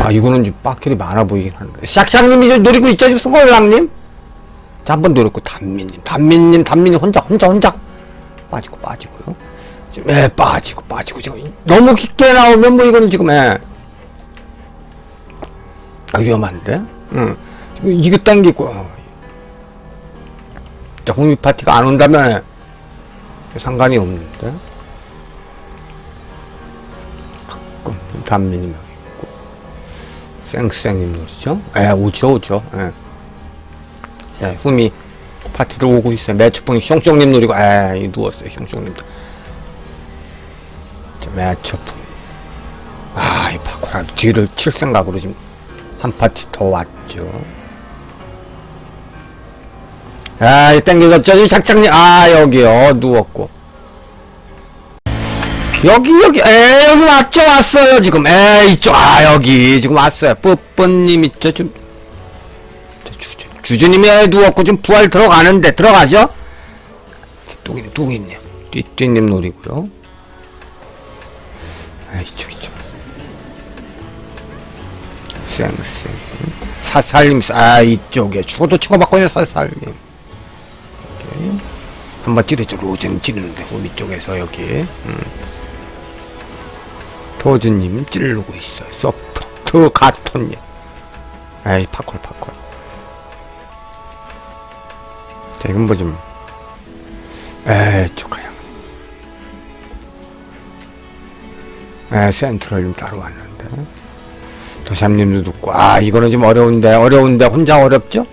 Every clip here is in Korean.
아 이거는 좀 빡킬이 많아 보이긴 하는데. 샥샥님이 좀 노리고 있죠? 지금 승골랑님? 자 한번 노렸고 단민님. 단민님 단민님 혼자 혼자 혼자. 빠지고 빠지고요. 지금 예 빠지고 빠지고. 지금 너무 깊게 나오면 뭐 이거는 지금 예. 아, 위험한데? 응. 이게 당기고. 어. 자 국민 파티가 안 온다면 상관이 없는데. 있고 쌩쌩님 노리죠 예 오죠 오죠 예. 예, 후미 파티들 오고 있어요. 매초풍이 숑숑님 노리고, 에이, 누웠어요, 숑숑님도. 자, 매초풍. 아, 이 파쿠라도 뒤를 칠 생각으로 지금 한 파티 더 왔죠. 아, 이 땡겨졌죠, 이 샥샥님. 아, 여기요, 누웠고. 여기, 여기, 에, 여기 왔죠, 왔어요, 지금. 에, 이쪽, 아, 여기, 지금 왔어요. 뿌뿌님 있죠, 좀. 주주, 주주님이 누웠고 지금 부활 들어가는데 들어가죠? 뚜기님 뚜기님 띠띠님 노리고요 아 이쪽 이쪽 쌩쌩 사살님 아 이쪽에 죽어도 치고받고 있는 사살님. 한번 찌르죠 로젠 찌르는데 홈 이 쪽에서 여기 음. 도즈님 찌르고 있어요 소프트 가톤님 에이 파콜 파콜 자, 이건 뭐 좀, 에, 조카양. 에, 센트럴 좀 따로 왔는데. 도삼님도 듣고, 아, 이거는 좀 어려운데, 어려운데, 혼자 어렵죠?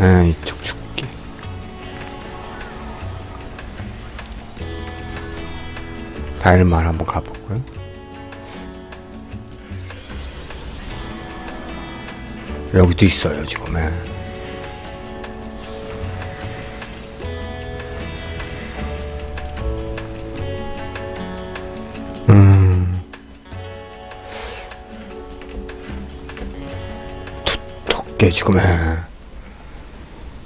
에, 이쪽 죽 다일만 한번 가보고요. 여기도 있어요, 지금. 에. 덕게 지금 해.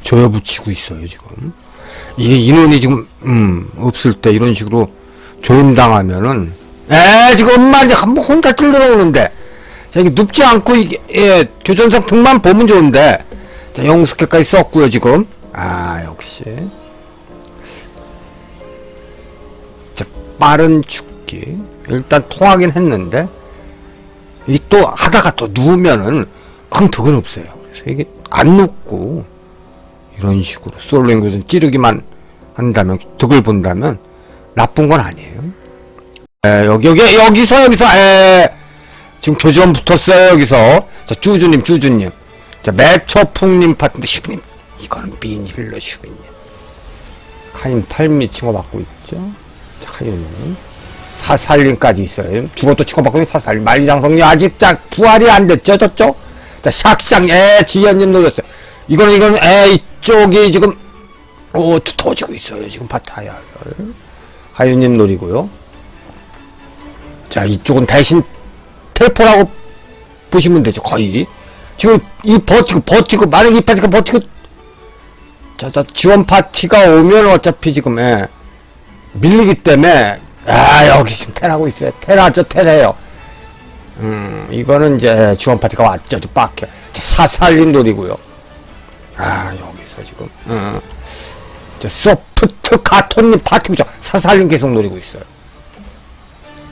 조여 붙이고 있어요 지금. 이게 인원이 지금 음 없을 때 이런 식으로 조임당하면은 에 지금 엄마 이제 한번 혼자 찔러 오는데 자 이게 눕지 않고 이게 예 교전상 등만 보면 좋은데 자 영스킬까지 썼고요 지금. 아 역시. 자 빠른 죽기. 일단 통하긴 했는데 이 또 하다가 또 누우면은 큰 득은 없어요. 그래서 이게 안 눕고 이런 식으로 솔로인 것은 찌르기만 한다면 득을 본다면 나쁜 건 아니에요. 에, 여기 여기 여기서 여기서 에, 지금 교전 붙었어요 여기서 자 쭈주님 쭈주님 자 매처풍님 파트인데 슈님 이거는 빈 힐러 슈님 카인 8미 칭호받고 있죠. 자 카인님 사살림까지 있어요. 죽어도 치고받고 있는 사살림. 만리장성님 아직 짝 부활이 안 됐죠, 저쪽? 자, 샥샥, 에, 지연님 노렸어요. 이거는, 이거는, 에, 이쪽이 지금, 오, 터지고 있어요. 지금 파타야. 하윤님 노리고요. 자, 이쪽은 대신 텔포라고 보시면 되죠, 거의. 지금 이 버티고, 버티고, 만약 이 파티가 버티고, 자, 자, 지원 파티가 오면 어차피 지금, 에, 밀리기 때문에, 아, 여기 지금 텔하고 있어요. 텔하죠, 텔해요. 음, 이거는 이제 지원 파티가 왔죠. 저 빡해. 자, 사살림 노리고요. 아, 여기서 지금, 음, 저 소프트 가 톤님 파티죠. 사살림 계속 노리고 있어요.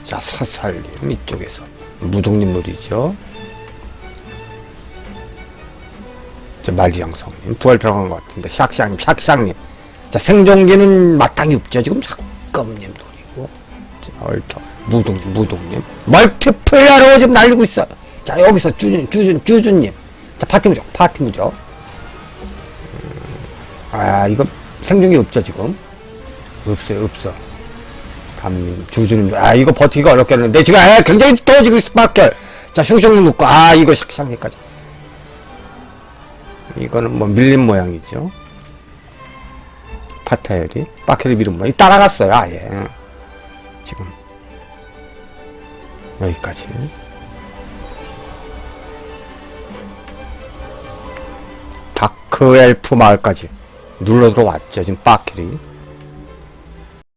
자, 사살림 이쪽에서. 무동님 노리죠. 자, 말지양성님. 부활 들어간 것 같은데. 샥샥님, 샥샥님. 자, 생존기는 마땅히 없죠. 지금 삭검님 노리고. 자, 얼터. 무동님, 무동님. 멀티플레이어로 지금 날리고 있어요. 자, 여기서 주준, 주준, 주준님. 자, 파티무죠. 파티무죠. 음, 아, 이거 생존기 없죠, 지금. 없어요, 없어. 담님, 주주님. 아, 이거 버티기가 어렵겠는데. 지금, 아, 굉장히 떨어지고 있어, 박결. 자, 숑숑님 놓고. 아, 이거 샥샥님까지. 이거는 뭐 밀린 모양이죠. 파타엘이 파케를 밀은 모양. 따라갔어요, 아예. 지금. 여기까지. 다크 엘프 마을까지 눌러 들어왔죠. 지금 파켈이.